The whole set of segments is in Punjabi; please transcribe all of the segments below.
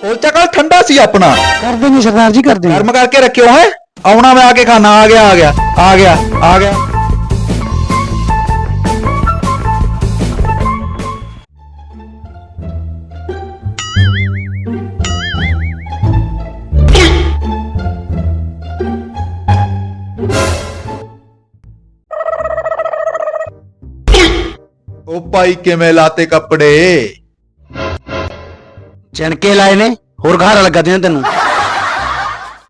ਕੁਲਚਾ ਕੱਲ ਠੰਡਾ ਸੀ ਆਪਣਾ। ਕਰ ਦੇਂਗੇ ਸਰਦਾਰ ਜੀ ਕਰ ਦੇਂਗੇ ਗਰਮ ਕਰਕੇ ਰੱਖਿਓ ਹੈ। ਆਉਣਾ ਮੈਂ ਆ ਕੇ ਖਾਣਾ ਆ ਗਿਆ ਆ ਗਿਆ ਆ ਗਿਆ ਆ ਗਿਆ। ਉਹ ਭਾਈ ਕਿਵੇਂ ਲਾਤੇ ਕੱਪੜੇ? ਚਣਕੇ ਲਾਏ ਨੇ ਹੋਰ ਘਾਰਾ ਲੱਗਾ ਦੇ ਤੈਨੂੰ?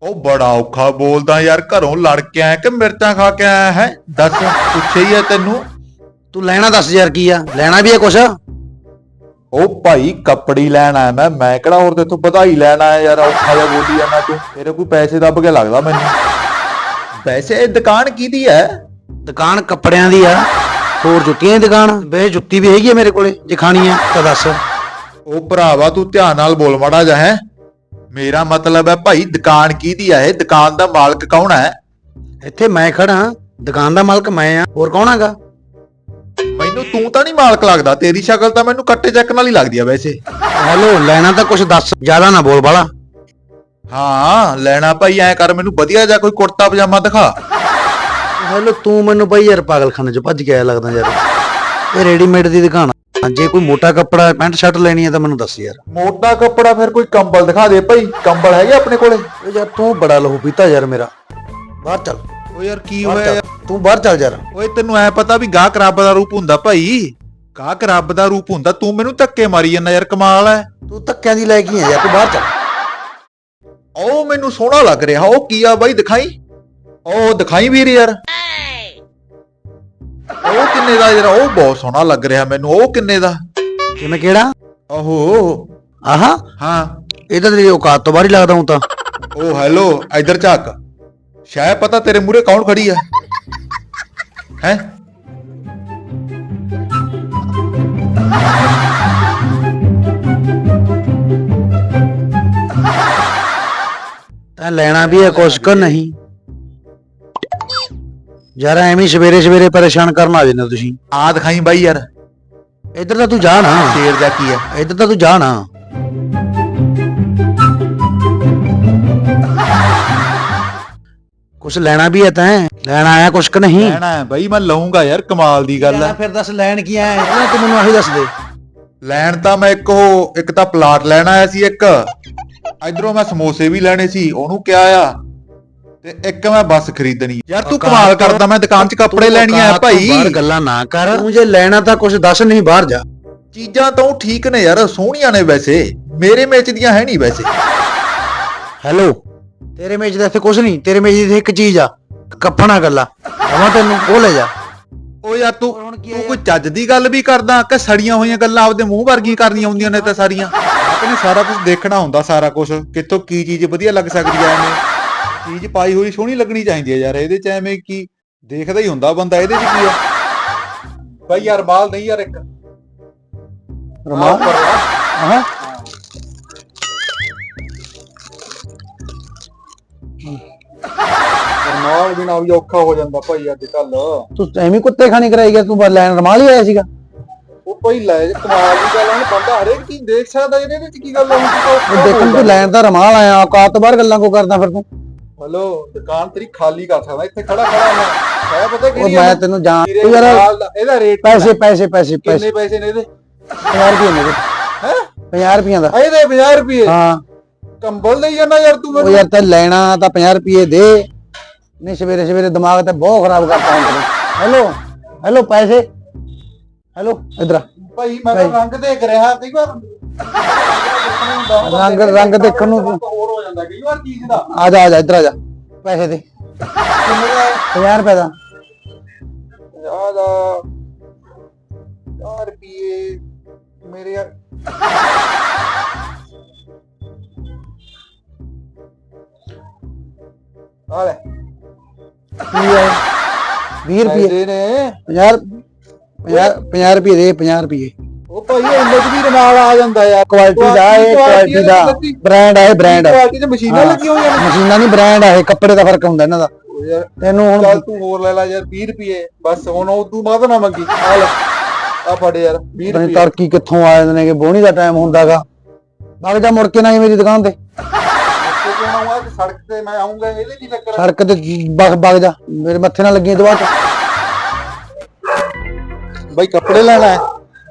ਉਹ ਬੜਾ ਔਖਾ ਬੋਲਦਾ ਯਾਰ ਘਰੋਂ ਲੜ ਕੇ ਆਇਆ ਕਿ ਮਿਰਚਾਂ ਖਾ ਕੇ ਆਇਆ ਹੈ? ਦੱਸ ਪੁੱਛੇ ਹੀ ਹੈ ਤੈਨੂੰ। ਤੂੰ ਲੈਣਾ 10000 ਕੀ ਆ? ਲੈਣਾ ਵੀ ਹੈ ਕੁਛ? ਉਹ ਭਾਈ ਕੱਪੜੀ ਲੈਣ ਆਇਆ ਮੈਂ ਮੈਂ ਕਿਹੜਾ ਹੋਰ ਤੇਥੋਂ ਵਧਾਈ ਲੈਣ ਆਇਆ ਯਾਰ ਔਖਾ ਜਿਹਾ ਬੋਲੀ ਜਾਂਦਾ ਤੂੰ। ਤੇਰੇ ਕੋਈ ਪੈਸੇ ਦੱਬ ਕੇ ਲੱਗਦਾ ਮੈਨੂੰ? ਵੈਸੇ ਇਹ ਦੁਕਾਨ ਕਿਹਦੀ ਹੈ? ਦੁਕਾਨ ਕੱਪੜਿਆਂ ਦੀ ਆ ਹੋਰ ਜੁੱਤੀਆਂ ਦੀ ਦੁਕਾਨ। ਵੇ ਜੁੱਤੀ ਵੀ ਹੈਗੀ ਆ ਮੇਰੇ ਕੋਲੇ ਜੇ ਖਾਣੀ ਆ। ਤਾਂ ਦੱਸ। ਉਹ ਭਰਾਵਾ ਤੂੰ ਧਿਆਨ ਨਾਲ ਬੋਲ ਮਾੜਾ ਜਾ ਹੈ। ਮੇਰਾ ਮਤਲਬ ਹੈ ਭਾਈ ਦੁਕਾਨ ਕਿਹਦੀ ਹੈ ਇਹ? ਦੁਕਾਨ ਦਾ ਮਾਲਕ ਕੌਣ ਹੈ? ਇੱਥੇ ਮੈਂ ਖੜਾ ਦੁਕਾਨ ਦਾ ਮਾਲਕ ਮੈਂ ਆ ਹੋਰ ਕੌਣ ਹੈਗਾ? ਮੈਨੂੰ ਤੂੰ ਤਾਂ ਨਹੀਂ ਮਾਲਕ ਲੱਗਦਾ। ਤੇਰੀ ਸ਼ਕਲ ਤਾਂ ਮੈਨੂੰ ਕੱਟੇ ਚੱਕਣ ਵਾਲੀ ਲੱਗਦੀ ਆ ਵੈਸੇ। ਹੈਲੋ ਲੈਣਾ ਤਾਂ ਕੁਛ ਦੱਸ। ਜ਼ਿਆਦਾ ਨਾ ਬੋਲ ਬਾਲਾ। ਹਾਂ ਲੈਣਾ ਭਾਈ ਐ ਕਰ ਮੈਨੂੰ ਵਧੀਆ ਜਿਹਾ ਕੋਈ ਕੁੜਤਾ ਪਜਾਮਾ ਦਿਖਾ। ਹੈਲੋ ਤੂੰ ਮੈਨੂੰ ਬਈ ਯਾਰ ਪਾਗਲਖਾਨੇ ਚ ਭੱਜ ਕੇ ਆਇਆ ਲੱਗਦਾ ਯਾਰ। ਇਹ ਰੈਡੀਮੇਡ ਦੀ ਦੁਕਾਨ ਆ। ਜੇ ਕੋਈ ਮੋਟਾ ਕੱਪੜਾ ਪੈਂਟ ਸ਼ਰਟ ਲੈਣੀ ਹੈ ਤਾਂ ਮੈਨੂੰ ਦੱਸ ਯਾਰ। ਮੋਟਾ ਕੱਪੜਾ ਫਿਰ ਕੋਈ ਕੰਬਲ ਦਿਖਾ ਦੇ ਭਾਈ ਕੰਬਲ ਹੈਗੇ ਆਪਣੇ ਕੋਲੇ? ਓ ਯਾਰ ਤੂੰ ਬੜਾ ਲਹੂ ਪੀਤਾ ਯਾਰ ਮੇਰਾ। ਬਾਹਰ ਚੱਲ। ਓ ਯਾਰ ਕੀ ਬਾਹਰ ਹੋਇਆ? ਚੱਲ। ਯਾਰ? ਤੂੰ ਬਾਹਰ ਚੱਲ ਯਾਰ। ਓਏ ਤੈਨੂੰ ਐ ਪਤਾ ਵੀ ਗਾਹਕ ਰੱਬ ਦਾ ਰੂਪ ਹੁੰਦਾ ਭਾਈ। ਗਾਹਕ ਰੱਬ ਦਾ ਰੂਪ ਹੁੰਦਾ ਤੂੰ ਮੈਨੂੰ ਧੱਕੇ ਮਾਰੀ ਜਾਂਦਾ ਯਾਰ ਕਮਾਲ ਐ। ਤੂੰ ਧੱਕਿਆਂ ਦੀ ਲੈ ਕੇ ਯਾਰ ਤੂੰ ਬਾਹਰ ਚੱਲ। ਉਹ ਮੈਨੂੰ ਸੋਹਣਾ ਲੱਗ ਰਿਹਾ। ਉਹ ਕੀ ਆ ਬਾਈ ਦਿਖਾਈ? ਉਹ ਦਿਖਾਈ ਵੀਰ ਯਾਰ। ਉਹ ਕਿੰਨੇ ਦਾ ਯਾਰ ਉਹ ਬਹੁਤ ਸੋਹਣਾ ਲੱਗ ਰਿਹਾ ਮੈਨੂੰ। ਉਹ ਕਿੰਨੇ ਦਾ? ਕਿਵੇਂ ਕਿਹੜਾ? ਓਹੋ ਆਹਾ? ਹਾਂ। ਇਹ ਤਾਂ ਤੇਰੀ ਔਕਾਤ ਤੋਂ ਬਾਹਰ ਹੀ ਲੱਗਦਾ ਹੂੰ ਤਾਂ। ਉਹ ਹੈਲੋ ਇਧਰ ਝਾਕ। ਸ਼ਾਇਦ ਪਤਾ ਤੇਰੇ ਮੂਹਰੇ ਕੌਣ ਖੜੀ ਆ। ਹੈ? ਤੈਂ ਲੈਣਾ ਵੀ ਹੈ ਕੁਛ ਕੁ ਨਹੀਂ? ਯਾਰ ਐਵੇਂ ਹੀ ਸਵੇਰੇ ਸਵੇਰੇ ਪਰੇਸ਼ਾਨ ਕਰਨ ਆ ਜਾਂਦੇ ਹੋ ਤੁਸੀਂ। ਆ ਦਿਖਾਈ ਬਾਈ ਯਾਰ। ਇੱਧਰ ਤਾਂ ਤੂੰ ਜਾ ਨਾ। ਸ਼ੇਰ ਜਾ ਕੀ ਆ? ਇੱਧਰ ਤਾਂ ਤੂੰ ਜਾ ਨਾ। ਕੁਛ ਲੈਣਾ ਵੀ ਹੈ ਤੈਂ। ਲੈਣਾ ਆਇਆ ਕੁਛ ਕੁ ਨਹੀਂ? ਲੈਣਾ ਹੈ ਬਾਈ ਮੈਂ ਲਊਂਗਾ ਯਾਰ ਕਮਾਲ ਦੀ ਗੱਲ ਹੈ ਫਿਰ ਦੱਸ ਲੈਣ ਕੀ ਆਇਆ? ਇਹਨਾਂ ਤੂੰ ਮੈਨੂੰ ਆਹੀ ਦੱਸ ਦੇ। ਲੈਣ ਤਾਂ ਮੈਂ ਇੱਕ ਉਹ ਇੱਕ ਤਾਂ ਪਲਾਟ ਲੈਣ ਆਇਆ ਸੀ ਇੱਕ। ਇਧਰੋਂ ਮੈਂ ਸਮੋਸੇ ਵੀ ਲੈਣੇ ਸੀ ਉਹਨੂੰ ਕਿਹਾ ਆ। ਤੇ ਇੱਕ ਮੈਂ ਬੱਸ ਖਰੀਦਣੀ ਯਾਰ ਤੂੰ ਕਮਾਲ ਕਰਦਾ ਮੈਂ ਦੁਕਾਨ 'ਚ ਕੱਪੜੇ ਲੈਣੀ ਆ ਤੋਂ ਬਾਹਰ ਭਾਈ ਗੱਲਾਂ ਨਾ ਕਰ। ਤੂੰ ਜੇ ਲੈਣਾ ਤਾਂ ਕੁਛ ਦੱਸ ਨਹੀਂ ਬਾਹਰ ਜਾ। ਚੀਜ਼ਾਂ ਤਾਂ ਉਹ ਠੀਕ ਨੇ ਯਾਰ ਸੋਹਣੀਆਂ ਨੇ ਵੈਸੇ। ਮੇਰੇ ਮੇਚ ਦੀਆਂ ਹੈ ਨਹੀਂ ਵੈਸੇ। ਹੈਲੋ ਤੇਰੇ ਮੇਜ ਦਾ ਇੱਥੇ ਕੁਛ ਨਹੀਂ ਤੇਰੇ ਮੇਜ ਦੀ ਇੱਕ ਚੀਜ਼ ਆ ਕੱਫਣਾ ਗੱਲਾਂ। ਆਵਾਂ ਤੈਨੂੰ ਉਹ ਲੈ ਜਾ। ਉਹ ਯਾਰ ਤੂੰ ਹੁਣ ਕੀ ਤੂੰ ਕੋਈ ਚੱਜ ਦੀ ਗੱਲ ਵੀ ਕਰਦਾ ਕਿ ਸੜੀਆਂ ਹੋਈਆਂ ਗੱਲਾਂ ਆਪਦੇ ਮੂੰਹ ਵਰਗੀਆਂ ਕਰਨੀਆਂ ਹੁੰਦੀਆਂ ਨੇ ਤਾਂ ਸਾਰੀਆਂ? ਆਪਣੇ ਸਾਰਾ ਕੁਝ ਦੇਖਣਾ ਹੁੰਦਾ ਸਾਰਾ ਕੁਝ ਕਿੱਥੋਂ ਕੀ ਚੀਜ਼ ਵਧੀਆ ਲੱਗ ਸਕਦੀ ਐ ਐਵੇਂ? ਚੀਜ਼ ਪਾਈ ਹੋਈ ਸੋਹਣੀ ਲੱਗਣੀ ਚਾਹੀਦੀ ਹੈ ਯਾਰ ਇਹਦੇ ਚ ਐਵੇਂ ਕੀ ਦੇਖਦਾ ਹੀ ਹੁੰਦਾ ਬੰਦਾ ਇਹਦੇ ਚ ਕੀ ਆ? ਬਾਈ ਯਾਰ ਮਾਲ ਨਹੀਂ ਯਾਰ ਇੱਕ। ਰਮਾਲ? ਹਾਂ। ਮਾਲ ਬਿਨਾ ਵੀ ਔਖਾ ਹੋ ਜਾਂਦਾ ਭਾਈ ਅੱਜ ਕੱਲ ਤੂੰ ਐਵੇਂ ਕੁੱਤੇ ਖਾਣੀ ਕਰਾਈ ਗਿਆ ਤੂੰ ਲੈਣ ਰਮਾਲ ਹੀ ਆਇਆ ਸੀਗਾ। ਉਹ ਭਾਈ ਲੈ ਕਮਾਲ ਦੀ ਗੱਲ ਹੈ ਬੰਦਾ ਹਰੇਕ ਚੀਜ਼ ਦੇਖ ਸਕਦਾ ਇਹਦੇ ਵਿੱਚ ਕੀ ਗੱਲ ਉਹ ਦੇਖਣ ਤੂੰ ਲੈਣ ਦਾ ਰਮਾਲ ਆਇਆ ਔਕਾਤ ਬਾਹਰ ਗੱਲਾਂ ਕੋ ਕਰਦਾ ਫਿਰ ਤੂੰ। ਹਲੋ ਦੁਕਾਨ ਤੇਰੀ ਖਾਲੀ ਕਰ ਸਕਦਾ ਇੱਥੇ ਖੜਾ ਖੜਾ ਮੈਂ। ਹੈ ਪਤਾ ਉਹ ਕਿਹੜੀ ਮੈਂ? ਤੈਨੂੰ ਜਾਣ ਯਾਰ ਦਾ- ਇਹਦਾ ਰੇਟ ਪੈਸੇ ਪੈਸੇ ਪੈਸੇ ਪੈਸੇ ਕਿੰਨੇ ਪੈਸੇ। ਨੇ ਇਹਦੇ? 50 ਰੁਪਏ ਮੇਰੇ ਹੈ? 50 ਰੁਪਈਆਂ ਦਾ। ਇਹਦੇ 50 ਰੁਪਏ? ਹਾਂ। ਕੰਬਲ ਲਈ ਜਾਂਦਾ ਯਾਰ ਤੂੰ ਉਹ ਮੈਨੂੰ। ਯਾਰ ਤੇ ਲੈਣਾ ਤਾਂ 50 ਰੁਪਏ ਦੇ। ਨਹੀਂ ਸਵੇਰੇ ਸਵੇਰੇ ਦਿਮਾਗ ਤੇ ਬਹੁਤ ਖਰਾਬ ਕਰਤਾ ਹੁਣ ਤੈਨੂੰ। ਹੈਲੋ ਹੈਲੋ ਪੈਸੇ। ਹੈਲੋ ਇਧਰ ਭਾਈ ਮੈਂ ਤਾਂ ਰੰਗ ਦੇਖ ਰਿਹਾ ਕਈ ਵਾਰ ਰੰਗ ਰੰਗ ਦੇਖਣ ਨੂੰ ਹੋਰ ਜਾਂਦਾ ਕਈ ਵਾਰ ਚੀਜ਼ ਦਾ ਆ ਜਾ ਆ ਜਾ ਇਧਰ ਆ ਜਾ ਪੈਸੇ ਦੇ। ਕਿੰਨੇ ਦਾ? 50 ਰੁਪਏ ਦਾ। ਜ਼ਿਆਦਾ 4 ਰੁਪਏ ਮੇਰੇ ਯਾਰ। ਆ ਲੈ। ਕੀ ਹੈ 20 ਰੁਪਏ ਦੇ ਨੇ। 50 50 50 ਰੁਪਏ ਦੇ 50 ਰੁਪਏ ਉਹ ਭਾਈ ਇੰਨੇ ਚ ਵੀ ਨਾਲ ਆ ਜਾਂਦਾ ਯਾਰ ਕੁਆਲਿਟੀ ਦਾ ਇਹ ਕੁਆਲਿਟੀ ਦਾ ਬ੍ਰਾਂਡ ਹੈ ਬ੍ਰਾਂਡ ਕੁਆਲਿਟੀ ਤੇ ਮਸ਼ੀਨਾਂ ਲੱਗੀਆਂ ਹੋਈਆਂ ਨੇ। ਮਸ਼ੀਨਾਂ ਨਹੀਂ ਬ੍ਰਾਂਡ ਹੈ ਕੱਪੜੇ ਦਾ ਫ਼ਰਕ ਹੁੰਦਾ ਇਹਨਾਂ ਦਾ। ਤੈਨੂੰ ਹੁਣ ਚੱਲ ਤੂੰ ਹੋਰ ਲੈ ਲੈ ਯਾਰ 20 ਰੁਪਏ। ਬਸ ਹੁਣ ਉਹ ਤੂੰ ਬਾਅਦ ਨਾ ਮੰਗੀ। ਆ ਲੈ। ਆ ਫੜ ਯਾਰ 20 ਪਤਾ ਨੀ ਰੁਪਏ। ਤੜਕੀ ਕਿੱਥੋਂ ਆ ਜਾਂਦੇ ਨੇ ਕਿ ਬੋਣੀ ਦਾ ਟਾਈਮ ਹੁੰਦਾਗਾ। ਵਗ ਜਾ ਮੁੜ ਕੇ ਨਾ ਮੇਰੀ ਦੁਕਾਨ ਤੇ। ਸੜਕ ਤੇ ਮੈਂ ਆਉਂਗਾ ਇਹਦੇ ਕੀ ਆ? ਸੜਕ ਤੇ ਵਗ ਵਗ ਜਾ। ਮੇਰੇ ਮੱਥੇ ਨਾਲ ਲੱਗੀ ਦੁਆ ਚ। ਬਾਈ ਕੱਪੜੇ ਲੈਣਾ ਹੈ।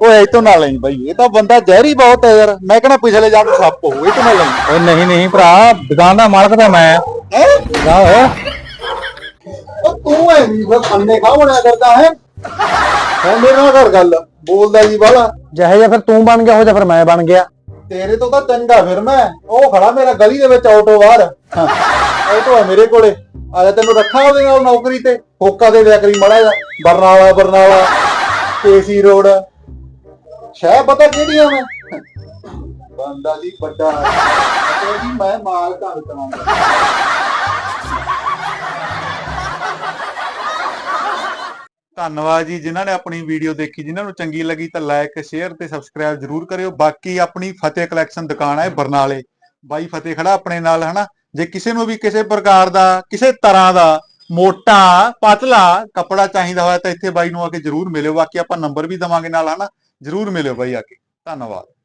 ਉਹ ਇਹ ਤੋਂ ਨਾ ਲਈ ਬਾਈ ਇਹ ਤਾਂ ਬੰਦਾ ਜ਼ਹਿਰੀ ਬਹੁਤ ਹੈ ਯਾਰ। ਮੈਂ ਕਹਿੰਦਾ ਪਿਛਲੇ ਜੱਟ ਸੱਪ ਹੋਊ ਇਹ ਤੋਂ ਨਾ ਲਈ ਓ ਨਹੀਂ ਨਹੀਂ ਭਰਾ ਦੁਕਾਨ ਦਾ ਮਾਲਕ ਤਾਂ ਮੈਂ ਹੈ? ਆਹੋ ਉਹ ਤੂੰ ਐ ਵੀ ਫਿਰ ਅੰਨੇ ਖਾ ਬਣਿਆ ਕਰਦਾ ਹੈ? ਹੁਣ ਮੇਰੇ ਨਾਲ ਕਰ ਗੱਲ ਬੋਲਦਾ ਜੀ ਬਾਲਾ ਜਿਹੇ ਜਿਹਾ ਫਿਰ ਤੂੰ ਬਣ ਗਿਆ ਹੋ ਜਾ ਫਿਰ ਮੈਂ ਬਣ ਗਿਆ। ਤੇਰੇ ਤੋਂ ਤਾਂ ਚੰਗਾ ਫਿਰ ਮੈਂ। ਉਹ ਖੜਾ ਮੇਰਾ ਗਲੀ ਦੇ ਵਿੱਚ ਆਟੋ ਬਾਹਰ। ਆਟੋ ਹੈ ਮੇਰੇ ਕੋਲੇ। ਆ ਜਾ ਤੈਨੂੰ ਰੱਖਾਂ ਉਹਦੇ ਨਾਲ ਨੌਕਰੀ ਤੇ। ਹੋਕਾ ਦੇ ਦਿਆ ਕਰੀ ਮੜਾ ਜਾ ਬਰਨਾਲਾ ਬਰਨਾਲਾ। ਕੇਸੀ ਰੋਡ। ਸ਼ਹਿ ਪਤਾ ਕਿਹੜੀਆਂ ਮੈਂ? ਬੰਦਾ ਜੀ ਵੱਡਾ। ਤੇ ਜੀ ਮੈਂ ਮਾਲ ਢੰਗ ਕਰਾਂਗਾ ਧੰਨਵਾਦ ਜੀ ਜਿਨ੍ਹਾਂ ਨੇ ਆਪਣੀ ਵੀਡੀਓ ਦੇਖੀ ਜਿਨ੍ਹਾਂ ਨੂੰ ਚੰਗੀ ਲੱਗੀ ਤਾਂ ਲਾਈਕ ਸ਼ੇਅਰ ਤੇ ਸਬਸਕ੍ਰਾਈਬ ਜਰੂਰ ਕਰਿਓ। ਬਾਕੀ ਆਪਣੀ ਫਤਿਹ ਕਲੈਕਸ਼ਨ ਦੁਕਾਨ ਹੈ ਬਰਨਾਲੇ। ਬਾਈ ਫਤਿਹ ਖੜਾ ਆਪਣੇ ਨਾਲ ਹਨਾ? ਜੇ ਕਿਸੇ ਨੂੰ ਵੀ ਕਿਸੇ ਪ੍ਰਕਾਰ ਦਾ ਕਿਸੇ ਤਰ੍ਹਾਂ ਦਾ ਮੋਟਾ ਪਤਲਾ ਕੱਪੜਾ ਚਾਹੀਦਾ ਹੋਇਆ ਤਾਂ ਇੱਥੇ ਬਾਈ ਨੂੰ ਆ ਕੇ ਜਰੂਰ ਮਿਲਿਓ। ਬਾਕੀ ਆਪਾਂ ਨੰਬਰ ਵੀ ਦਵਾਂਗੇ ਨਾਲ ਹਨਾ? ਜਰੂਰ ਮਿਲਿਓ ਬਾਈ ਆ ਕੇ। ਧੰਨਵਾਦ।